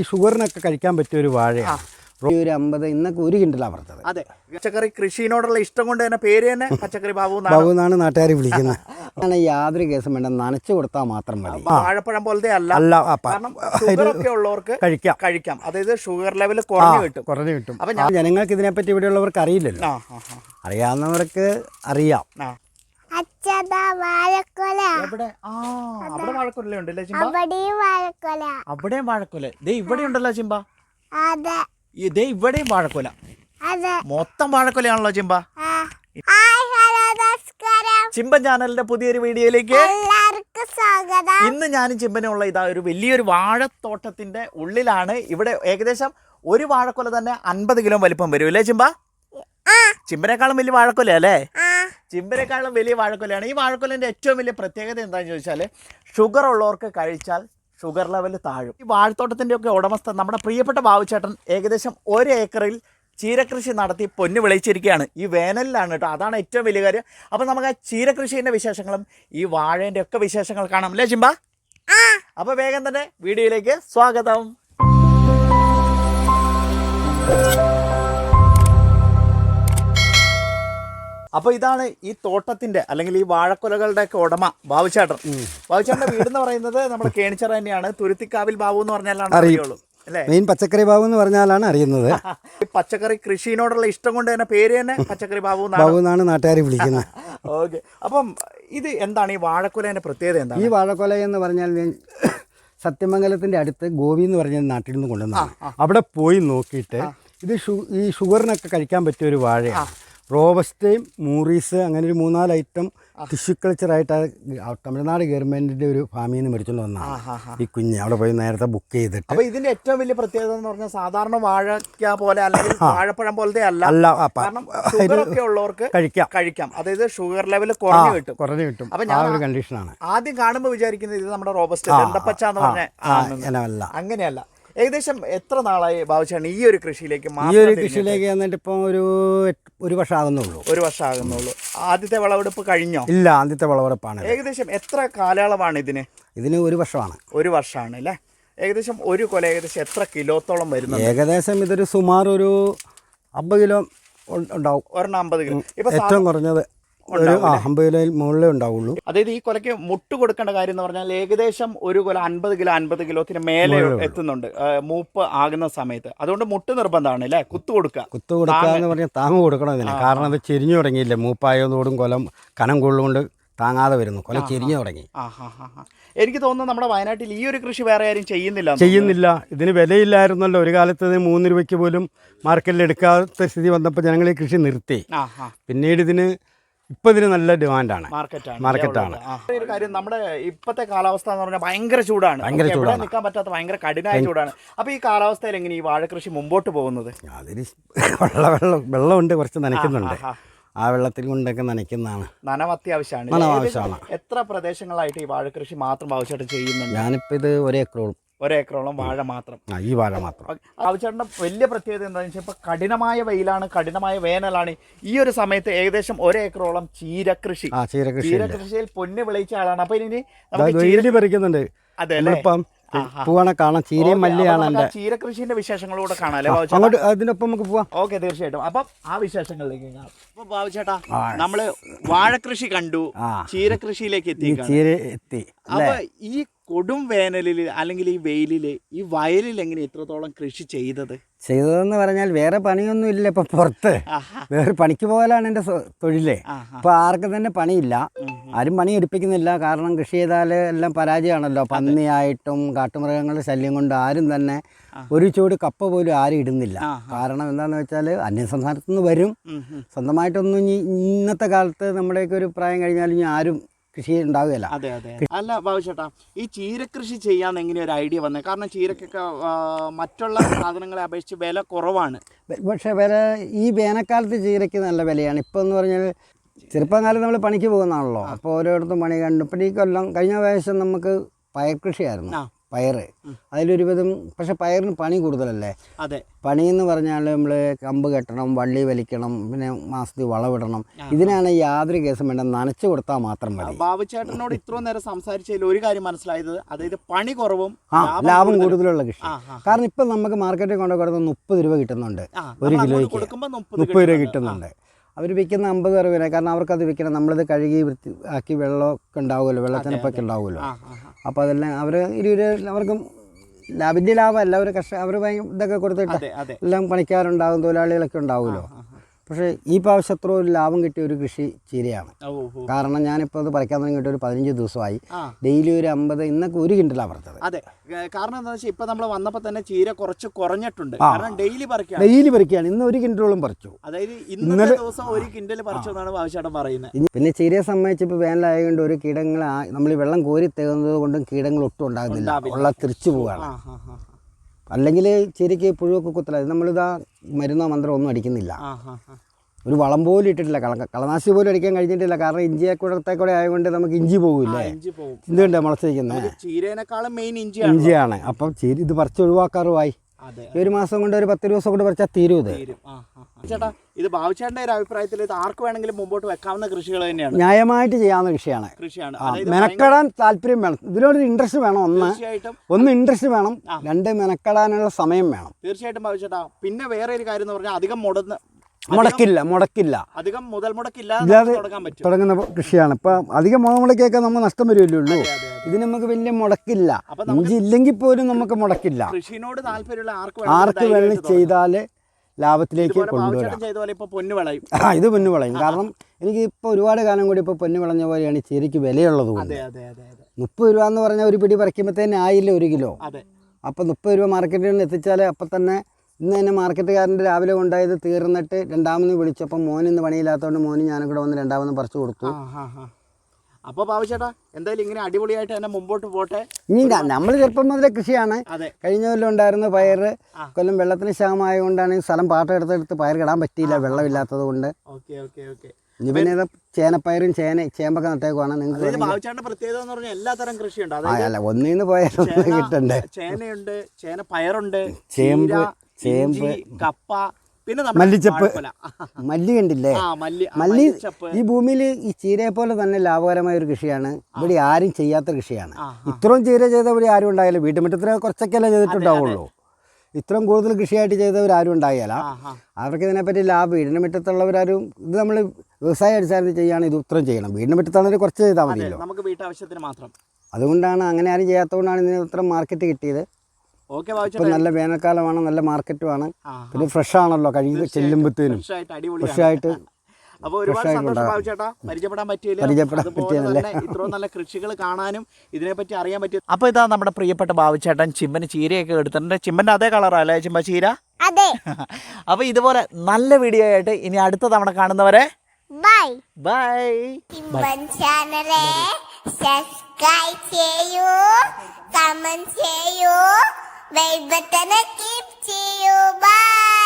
ഈ ഷുഗറിനൊക്കെ കഴിക്കാൻ പറ്റിയ ഒരു വാഴയാണ്. ഒരു അമ്പത് ഇന്നൊക്കെ ഒരു കിണ്ടലാണ് വറുത്തത്. അതെ. പച്ചക്കറി കൃഷിയോടുള്ള ഇഷ്ടം കൊണ്ട് തന്നെ പേര് തന്നെ പച്ചക്കറി ബാബു ബാബു എന്നാണ് നാട്ടുകാർ വിളിക്കുന്നത്. യാതൊരു കേസും വേണ്ട. നനച്ചു കൊടുത്താൽ മാത്രം മതി. വാഴപ്പഴം പോലത്തെ അല്ല. അല്ല ഷുഗറൊക്കെ ഉള്ളവർക്ക് കഴിക്കാം. കഴിക്കാം. അതായത് ഷുഗർ ലെവൽ കുറഞ്ഞു കിട്ടും. കുറഞ്ഞു കിട്ടും. അപ്പൊ ഞാൻ ജനങ്ങൾക്ക് ഇതിനെപ്പറ്റി ഇവിടെയുള്ളവർക്ക് അറിയില്ലല്ലോ. അറിയാവുന്നവർക്ക് അറിയാം. എവിടെ? ആ അവിടെ വാഴക്കൊല ഉണ്ടല്ലേ ചിമ്പ? അവിടെയും വാഴക്കൊല. ദേ ഇവിടെ ഉണ്ടല്ലോ ചിമ്പ. ദേ ഇവിടെയും വാഴക്കൊല. മൊത്തം വാഴക്കൊലയാണല്ലോ ചിമ്പ. ചിമ്പൻ ചാനലിന്റെ പുതിയൊരു വീഡിയോയിലേക്ക് സ്വാഗതം. ഇന്ന് ഞാനും ചിമ്പനുള്ള ഇതാ ഒരു വലിയൊരു വാഴത്തോട്ടത്തിന്റെ ഉള്ളിലാണ്. ഇവിടെ ഏകദേശം ഒരു വാഴക്കൊല തന്നെ അൻപത് കിലോ വലിപ്പം വരും അല്ലേ ചിമ്പ? ചിമ്പനേക്കാളും വലിയ വാഴക്കൊല അല്ലേ ചിമ്പനേക്കാളും വലിയ വാഴക്കൊലയാണ്. ഈ വാഴക്കൊലന്റെ ഏറ്റവും വലിയ പ്രത്യേകത എന്താണെന്ന് ചോദിച്ചാൽ ഷുഗർ ഉള്ളവർക്ക് കഴിച്ചാൽ ഷുഗർ ലെവൽ താഴും. ഈ വാഴത്തോട്ടത്തിന്റെ ഒക്കെ ഉടമസ്ഥ നമ്മുടെ പ്രിയപ്പെട്ട ബാബുചേട്ടൻ ഏകദേശം ഒരു ഏക്കറിൽ ചീരകൃഷി നടത്തി പൊന്നു വിളയിച്ചിരിക്കുകയാണ്. ഈ വേനലിലാണ് കേട്ടോ അതാണ് ഏറ്റവും വലിയ കാര്യം. അപ്പം നമുക്ക് ആ ചീരകൃഷിന്റെ വിശേഷങ്ങളും ഈ വാഴേന്റെ ഒക്കെ വിശേഷങ്ങൾ കാണാം. അല്ലേ ചിമ്പ? അപ്പോൾ വേഗം തന്നെ വീഡിയോയിലേക്ക് സ്വാഗതം. അപ്പോൾ ഇതാണ് ഈ തോട്ടത്തിന്റെ അല്ലെങ്കിൽ ഈ വാഴക്കുലകളുടെ ഒക്കെ ഉടമ ബാബുചേട്ടൻ ബാബുചേട്ടന്റെ വീട് എന്ന് പറയുന്നത് നമ്മൾ കേണിച്ചറ തന്നെയാണ്. തുരുത്തിക്കാവിൽ ബാബു എന്ന് പറഞ്ഞാലാണ് അറിയുള്ളൂ. അല്ലേ? മെയിൻ പച്ചക്കറി ബാബു എന്ന് പറഞ്ഞാലാണ് അറിയുന്നത്. ഈ പച്ചക്കറി കൃഷിയോടുള്ള ഇഷ്ടം കൊണ്ട് തന്നെ പേര് തന്നെ പച്ചക്കറി ബാബു എന്നാണ്. ബാബു എന്നാണ് നാട്ടുകാർ വിളിക്കുന്നത്. ഓക്കെ. അപ്പം ഇത് എന്താണ്? ഈ വാഴക്കുലേന്റെ പ്രത്യേകത എന്താണ്? ഈ വാഴക്കുല എന്ന് പറഞ്ഞാൽ സത്യമംഗലത്തിന്റെ സത്യമംഗലത്തിന്റെ അടുത്ത് ഗോപി എന്ന് പറഞ്ഞ നാട്ടിൽ നിന്ന് കൊണ്ടുവന്നതാണ്. അവിടെ പോയി നോക്കിയിട്ട് ഇത് ഷു ഈ ഷുഗറിനൊക്കെ കഴിക്കാൻ പറ്റിയ ഒരു വാഴയാണ്. റോബസ്റ്റയും മൂറീസ് അങ്ങനെ ഒരു മൂന്നാൽ ഐറ്റം ടിഷ്യൂ കൾച്ചറായിട്ട് തമിഴ്നാട് ഗവൺമെന്റിന്റെ ഒരു ഫാമിൽ നിന്ന് മേടിച്ചുകൊണ്ട് വന്നതാണ് ഈ കുഞ്ഞ് അവിടെ പോയി നേരത്തെ ബുക്ക് ചെയ്തിട്ട്. അപ്പൊ ഇതിന്റെ ഏറ്റവും വലിയ പ്രത്യേകത എന്ന് പറഞ്ഞാൽ സാധാരണ വാഴക്ക പോലെ അല്ലെങ്കിൽ വാഴപ്പഴം പോലത്തെ അല്ല. അല്ല ഒക്കെ ഉള്ളവർക്ക് കഴിക്കാം. കഴിക്കാം. അതായത് ഷുഗർ ലെവൽ കുറഞ്ഞു കിട്ടും. കുറഞ്ഞു കിട്ടും. അപ്പൊ ഞാൻ ഒരു കണ്ടീഷനാണ് ആദ്യം കാണുമ്പോൾ വിചാരിക്കുന്നത് ഇത് നമ്മുടെ റോബസ്റ്റ് എന്ന് പറഞ്ഞ. ഇനമല്ല അങ്ങനെയല്ല. ഏകദേശം എത്ര നാളായി ബാബുച്ചാണ് ഈ ഒരു കൃഷിയിലേക്ക് ഈ ഒരു കൃഷിയിലേക്ക് വന്നിട്ട് ഇപ്പം ഒരു എട്ട്- ഒരു വർഷം ആകുന്നുള്ളൂ ഒരു വർഷം ആകുന്നുള്ളൂ ആദ്യത്തെ വിളവെടുപ്പ് കഴിഞ്ഞോ? ഇല്ല ആദ്യത്തെ വിളവെടുപ്പാണ്. ഏകദേശം എത്ര കാലയളവാണ് ഇതിന്? ഇതിന് ഒരു വർഷമാണ്. ഒരു വർഷമാണ് അല്ലേ? ഏകദേശം ഒരു കൊല ഏകദേശം എത്ര കിലോത്തോളം വരുന്നത് ഏകദേശം ഇതൊരു സുമാർ ഒരു അമ്പത് കിലോ ഉണ്ടാവും. ഒരെണ്ണം അമ്പത് കിലോ. ഇപ്പം ഏറ്റവും കുറഞ്ഞത് ഒരു ആ അമ്പത് കിലോയിൽ മുകളിലേ ഉണ്ടാവുള്ളൂ. അതായത് ഈ കൊലയ്ക്ക് മുട്ട് കൊടുക്കേണ്ട കാര്യം എന്ന് പറഞ്ഞാൽ ഏകദേശം ഒരു കൊല അൻപത് കിലോ അൻപത് കിലോത്തിന് മേലെ എത്തുന്നുണ്ട്. മൂപ്പ് ആകുന്ന സമയത്ത്. അതുകൊണ്ട് മുട്ട് നിർബന്ധമാണ് അല്ലേ? കുത്തു കൊടുക്കുക. കുത്തു കൊടുക്കുക എന്ന് പറഞ്ഞാൽ താങ്ങ് കൊടുക്കണം ഇതിന് കാരണം അത് ചെരിഞ്ഞു തുടങ്ങിയില്ലേ? മൂപ്പായതോടും കൊലം കനം കൊള്ളുകൊണ്ട് താങ്ങാതെ വരുന്നു. കൊല ചെരിഞ്ഞു തുടങ്ങി. എനിക്ക് തോന്നുന്നു നമ്മുടെ വയനാട്ടിൽ ഈ ഒരു കൃഷി വേറെ ആരും ചെയ്യുന്നില്ല ചെയ്യുന്നില്ല. ഇതിന് വിലയില്ലായിരുന്നല്ലോ. ഒരു കാലത്ത് മൂന്ന് രൂപയ്ക്ക് പോലും മാർക്കറ്റിൽ എടുക്കാത്ത സ്ഥിതി വന്നപ്പോൾ ജനങ്ങൾ ഈ കൃഷി നിർത്തി. പിന്നീട് ഇതിന് ഇപ്പം ഇതിന് നല്ല ഡിമാൻഡാണ്. മാർക്കറ്റാണ്. മാർക്കറ്റാണ്. ഒരു കാര്യം നമ്മുടെ ഇപ്പോഴത്തെ കാലാവസ്ഥ എന്ന് പറഞ്ഞാൽ ഭയങ്കര ചൂടാണ്. ഭയങ്കര ചൂടാണ്. നിൽക്കാൻ പറ്റാത്ത ഭയങ്കര കഠിനമായ ചൂടാണ്. അപ്പൊ ഈ കാലാവസ്ഥയിൽ എങ്ങനെ ഈ വാഴകൃഷി മുമ്പോട്ട് പോകുന്നത്? അതിന് വെള്ളം വെള്ളം വെള്ളമുണ്ട് കുറച്ച് നനയ്ക്കുന്നുണ്ട്. ആ, വെള്ളത്തിൽ കൊണ്ടൊക്കെ നനയ്ക്കുന്നതാണ്. നനവ് അത്യാവശ്യമാണ് നനവ് ആവശ്യമാണ്. എത്ര പ്രദേശങ്ങളായിട്ട് ഈ വാഴകൃഷി മാത്രം ആവശ്യമായിട്ട് ചെയ്യുന്നുണ്ട്? ഞാനിപ്പോൾ ഇത് ഒരേക്കറോളം ഒരേക്കറോളം വാഴ മാത്രം. ആ ഈ വാഴ മാത്രം. ആവശ്യയുടെ വലിയ പ്രത്യേകത എന്താണെന്ന് വെച്ചാൽ ഇപ്പം കഠിനമായ വെയിലാണ് കഠിനമായ വേനലാണ്. ഈ ഒരു സമയത്ത് ഏകദേശം ഒരേക്കറോളം ചീരകൃഷി. ആ ചീരകൃഷി ചീരകൃഷിയിൽ പൊന്ന് വിളയിച്ച ആളാണ്. അപ്പൊ ഇനി വെയിൽ പറിക്കുന്നുണ്ട്. അതെ അല്ലേ? നമ്മളിപ്പം പോവാണെ കാണാം ചീരയും മല്ലിയാണ് വിശേഷങ്ങളൂടെ കാണാല്ലേ അങ്ങോട്ട് അതിനൊപ്പം നമുക്ക് പോവാം. ഓക്കെ തീർച്ചയായിട്ടും. അപ്പം ആ വിശേഷങ്ങളിലേക്ക് കാണാം. അപ്പൊ ബാബു ചേട്ടാ വാഴ കൃഷി കണ്ടു. ചീരകൃഷിയിലേക്ക് എത്തി ചീര എത്തി അപ്പൊ ഈ കൊടും വേനലിൽ അല്ലെങ്കിൽ ഈ വെയിലിൽ ഈ വയലിൽ എങ്ങനെ ഇത്രത്തോളം കൃഷി ചെയ്തത്? ചെയ്തതെന്ന് പറഞ്ഞാൽ വേറെ പണിയൊന്നും ഇല്ല ഇപ്പം പുറത്ത്. വേറെ പണിക്ക് പോകലാണ് എന്റെ സ്വ- തൊഴിലേ. അപ്പോൾ ആർക്കും തന്നെ പണിയില്ല. ആരും പണി എടുപ്പിക്കുന്നില്ല. കാരണം കൃഷി ചെയ്താൽ എല്ലാം പരാജയമാണല്ലോ. പന്നിയായിട്ടും കാട്ടുമൃഗങ്ങളുടെ ശല്യം കൊണ്ട് ആരും തന്നെ ഒരു ചൂട് കപ്പ പോലും ആരും ഇടുന്നില്ല. കാരണം എന്താണെന്ന് വെച്ചാൽ അന്യസംസ്ഥാനത്തു നിന്ന് വരും. സ്വന്തമായിട്ടൊന്നും ഇന്നത്തെ കാലത്ത് നമ്മുടെയൊക്കെ ഒരു പ്രായം കഴിഞ്ഞാൽ ഇനി ആരും കൃഷി ഉണ്ടാവുകയില്ല അതെ അതെ. അല്ല ബാബുചേട്ടാ ഈ ചീരകൃഷി ചെയ്യാൻ എങ്ങനെ ഒരു ഐഡിയ വന്നത് കാരണം ചീരക്കൊക്കെ മറ്റുള്ള സാധനങ്ങളെ അപേക്ഷിച്ച് വില കുറവാണ്. പക്ഷേ വില ഈ വേനൽക്കാലത്ത് ചീരയ്ക്ക് നല്ല വിലയാണ്. ഇപ്പം എന്ന് പറഞ്ഞാൽ ചെറുപ്പം കാലത്ത് നമ്മൾ പണിക്ക് പോകുന്നതാണല്ലോ. അപ്പോൾ ഓരോരുത്തും പണി കണ്ടു. ഇപ്പം ഈ കൊല്ലം കഴിഞ്ഞ പ്രാവശ്യം നമുക്ക് പയർ കൃഷിയായിരുന്നു. പയറ്. അതിലൊരുവിധം പക്ഷെ പയറിന് പണി കൂടുതലല്ലേ? അതെ. പണി എന്ന് പറഞ്ഞാൽ നമ്മൾ കമ്പ് കെട്ടണം വള്ളി വലിക്കണം പിന്നെ മാസത്തിൽ വളവിടണം. ഇതിനാണ് യാതൊരു കേസും വേണ്ട. നനച്ചു കൊടുത്താൽ മാത്രം മതി. ബാബുചേട്ടനോട് ഇത്രയും നേരം സംസാരിച്ചതിൽ ഒരു കാര്യം മനസ്സിലായത് അതായത് പണി കുറവും ആ ലാഭം കൂടുതലുള്ള കൃഷി. കാരണം ഇപ്പം നമുക്ക് മാർക്കറ്റിൽ കൊണ്ടു കൊടുത്ത മുപ്പത് രൂപ കിട്ടുന്നുണ്ട്. ഒരു കിലോയ്ക്ക് മുപ്പത് രൂപ കിട്ടുന്നുണ്ട്. അവർ വിൽക്കുന്ന അമ്പത് രൂപ കാരണം അവർക്കത് വിൽക്കണം. നമ്മളിത് കഴുകി വൃത്തി ആക്കി വെള്ളമൊക്കെ ഉണ്ടാവുമല്ലോ വെള്ളത്തിനപ്പൊക്കെ ഉണ്ടാവുമല്ലോ. അപ്പോൾ അതെല്ലാം അവർ ഇരുപത് അവർക്കും ലാഭിന്റെ ലാഭമല്ല അവർ കർഷക അവർ ഇതൊക്കെ കൊടുത്തിട്ട് എല്ലാം പണിക്കാരുണ്ടാകും തൊഴിലാളികളൊക്കെ ഉണ്ടാവുമല്ലോ. പക്ഷേ ഈ പ്രാവശ്യം അത്ര ഒരു ലാഭം കിട്ടിയ ഒരു കൃഷി ചീരയാണ്. കാരണം ഞാനിപ്പോൾ അത് പറിക്കാൻ തുടങ്ങിയിട്ട് ഒരു പതിനഞ്ച് ദിവസമായി. ഡെയിലി ഒരു അമ്പത് ഇന്നൊക്കെ ഒരു കിണ്ടിലാണ് പറിച്ചത്. അതെ. കാരണം എന്താ വെച്ചാൽ ഇപ്പൊ നമ്മൾ വന്നപ്പോൾ തന്നെ ചീര കുറച്ച് കുറഞ്ഞിട്ടുണ്ട്. കാരണം ഡെയിലി പറിക്കുക ഡെയിലി പറിക്കുകയാണ് ഇന്ന് ഒരു കിണ്ടിലോളം പറിച്ചു. അതായത് ഇന്നത്തെ ദിവസം ഒരു കിണ്ടിൽ പറിച്ചു എന്നാണ് ബാബുചേട്ടൻ പറയുന്നത് പിന്നെ ചീരയെ സംബന്ധിച്ച് ഇപ്പോൾ വേനലായതുകൊണ്ട് ഒരു കീടങ്ങൾ നമ്മൾ ഈ വെള്ളം കോരി തേകുന്നത് കൊണ്ടും കീടങ്ങൾ ഒട്ടും ഉണ്ടാകുന്നില്ല. ഉള്ള തിരിച്ചു പോവുകയാണ്. അല്ലെങ്കിൽ ചെരിക്ക് പുഴുവൊക്കെ കുത്തല. നമ്മളിതാ മരുന്നോ മന്ത്രമോ ഒന്നും അടിക്കുന്നില്ല. ഒരു വളം പോലും ഇട്ടിട്ടില്ല. കള കളനാശി പോലും അടിക്കാൻ കഴിഞ്ഞിട്ടില്ല. കാരണം ഇഞ്ചിയെ കൂടെ ആയതുകൊണ്ട് നമുക്ക് ഇഞ്ചി പോകില്ലേ? ഇഞ്ചി മുളച്ചിരിക്കുന്നത് ചീരേനേക്കാളും മെയിൻ ഇഞ്ചിയാണ്. ഇഞ്ചിയാണ്. അപ്പം ചീര ഇത് പറിച്ച് ഒഴിവാക്കാറുമായി ഈ ഒരു മാസം കൊണ്ട് ഒരു പത്ത് ദിവസം കൊണ്ട് പറിച്ചാൽ തീരും ഇത്. ചേട്ടാ ഇത് ബാബുചേട്ടന്റെ ഒരു അഭിപ്രായത്തിൽ ഇത് ആർക്ക് വേണമെങ്കിലും മുമ്പോട്ട് വെക്കാവുന്ന കൃഷികൾ തന്നെയാണ്? ന്യായമായിട്ട് ചെയ്യാവുന്ന കൃഷിയാണ്. കൃഷിയാണ്. മെനക്കെടാൻ താല്പര്യം വേണം. ഇതിനോടൊരു ഇൻട്രസ്റ്റ് വേണം ഒന്ന്. ഒന്ന് ഇൻട്രസ്റ്റ് വേണം. രണ്ട് മെനക്കെടാനുള്ള സമയം വേണം. തീർച്ചയായിട്ടും ബാബുചേട്ടാ. പിന്നെ വേറെ ഒരു കാര്യം എന്ന് പറഞ്ഞാൽ അധികം മുടന്ന് മുടക്കില്ല മുടക്കില്ല. അധികം മുതൽ മുടക്കില്ല തുടങ്ങുന്ന കൃഷിയാണ്. ഇപ്പം അധികം മുതൽ മുടക്കിയൊക്കെ നമ്മൾ നഷ്ടം വരുമല്ലോ. ഇതിന് നമുക്ക് വലിയ മുടക്കില്ല. അപ്പൊ ഇഞ്ചി ഇല്ലെങ്കിൽ പോലും നമുക്ക് മുടക്കില്ല. കൃഷിനോട് താല്പര്യമുള്ള ആർക്ക് വേണമെങ്കിൽ വേണം ചെയ്താൽ ലാഭത്തിലേക്ക് കൊണ്ടുവരാം. ഇപ്പൊ ആ ഇത് പൊന്നു വിളയും. കാരണം എനിക്ക് ഇപ്പോൾ ഒരുപാട് കാലം കൂടി ഇപ്പോൾ പൊന്നു വിളഞ്ഞ പോലെയാണ് ചീരയ്ക്ക് വിലയുള്ളത് കൊണ്ട്. മുപ്പത് രൂപ എന്ന് പറഞ്ഞാൽ ഒരു പിടി പറിക്കുമ്പോഴത്തേനെ ആയില്ല ഒരു കിലോ. അതെ. അപ്പോൾ മുപ്പത് രൂപ മാർക്കറ്റിൽ നിന്ന് എത്തിച്ചാൽ അപ്പം തന്നെ ഇന്ന് തന്നെ മാർക്കറ്റുകാരന്റെ രാവിലെ കൊണ്ടായത് തീർന്നിട്ട് രണ്ടാമത് വിളിച്ചപ്പോൾ മോൻ ഇന്ന് പണിയില്ലാത്തതുകൊണ്ട് മോന് ഞാനും കൂടെ വന്ന് രണ്ടാമത് പറിച്ചു കൊടുത്തു. ആ ആ ആ. അപ്പൊ പാവശ്യട്ടാ എന്തായാലും ഇങ്ങനെ അടിപൊളിയായിട്ട് തന്നെ മുമ്പോട്ട് പോട്ടെ? ഇനി നമ്മൾ ചെറുപ്പം മുതലേ കൃഷിയാണ്. കഴിഞ്ഞ കൊല്ലം ഉണ്ടായിരുന്ന പയർ കൊല്ലം വെള്ളത്തിന് ക്ഷാമമായതുകൊണ്ടാണ് സ്ഥലം പാട്ടെടുത്തെടുത്ത് പയർ കിടാൻ പറ്റിയില്ല വെള്ളമില്ലാത്തത് കൊണ്ട്. Okay okay okay. ഇനി പിന്നെ ചേനപ്പയറും ചേന ചേമ്പൊക്കെ നട്ടേക്കുവാണ്. നിങ്ങൾക്ക് അതായത് ബാബുചേട്ടന്റെ പ്രത്യേകത എന്ന് പറഞ്ഞാൽ എല്ലാ തരം കൃഷിയുണ്ട് ഒന്നിന്ന് അല്ല ഒന്നിൽ നിന്ന് പോയാൽ കിട്ടണ്ടേ? ചേനയുണ്ട് ചേന പയറുണ്ട് ചേമ്പ്, ചേമ്പ്. കപ്പ പിന്നെ മല്ലിച്ചപ്പ്. മല്ലി കണ്ടില്ലേ? മല്ലി ഈ ഭൂമിയിൽ ഈ ചീരയെ പോലെ തന്നെ ലാഭകരമായ ഒരു കൃഷിയാണ്. ഇവിടെ ആരും ചെയ്യാത്ത കൃഷിയാണ്. ഇത്രയും ചീര ചെയ്ത ഇവിടെ ആരും ഉണ്ടായാലും വീട്ടുമുറ്റത്തിന് കുറച്ചൊക്കെയല്ലേ ചെയ്തിട്ടുണ്ടാവുള്ളൂ. ഇത്രയും കൂടുതൽ കൃഷിയായിട്ട് ചെയ്തവർ ആരും ഉണ്ടായാല അവർക്ക് ഇതിനെപ്പറ്റി ലാഭം വീടിന് മുറ്റത്തുള്ളവരാരും ഇത് നമ്മൾ വ്യവസായ അടിസ്ഥാനത്തിൽ ചെയ്യുകയാണെങ്കിൽ ഇത് ഇത്രയും ചെയ്യണം. വീടിന് മുറ്റത്താണെങ്കിൽ കുറച്ച് ചെയ്താൽ മതിയല്ലോ. നമുക്ക് വീട്ടാവശ്യത്തിന് മാത്രം. അതുകൊണ്ടാണ് അങ്ങനെ ആരും ചെയ്യാത്തതുകൊണ്ടാണ് ഇതിന് ഇത്ര മാർക്കറ്റ് കിട്ടിയത്. ഇപ്പം നല്ല വേനൽക്കാലമാണ് നല്ല മാർക്കറ്റുമാണ്. പിന്നെ ഫ്രഷ് ആണല്ലോ കഴിഞ്ഞ ചെല്ലുമ്പോഴത്തേനും ഫ്രഷ് ആയിട്ട് ഫ്രഷ് ആയിട്ട് അപ്പൊ ഒരുപാട് സന്തോഷം ബാബു ചേട്ടാ പരിചയപ്പെടാൻ പറ്റിയില്ല? അതുപോലെ തന്നെ ഇത്രയും നല്ല കൃഷികൾ കാണാനും ഇതിനെപ്പറ്റി അറിയാൻ പറ്റി അപ്പൊ ഇതാ നമ്മുടെ പ്രിയപ്പെട്ട ബാബുചേട്ടൻ ചിമ്മന് ചീരയൊക്കെ എടുത്തിട്ടുണ്ട്. ചിമ്മന്റെ അതേ കളറാണ് അല്ലേ ചിമ്മ ചീര? അതെ. അപ്പൊ ഇതുപോലെ നല്ല വീഡിയോ ആയിട്ട് ഇനി അടുത്ത തവണ കാണുന്നവരെ ബൈ ബൈ സബ്സ്ക്രൈബ് ചെയ്യൂ കമന്റ് ചെയ്യൂ. ബെൽ ബട്ടൺ ക്ലിക്ക് ചെയ്യൂ ബൈ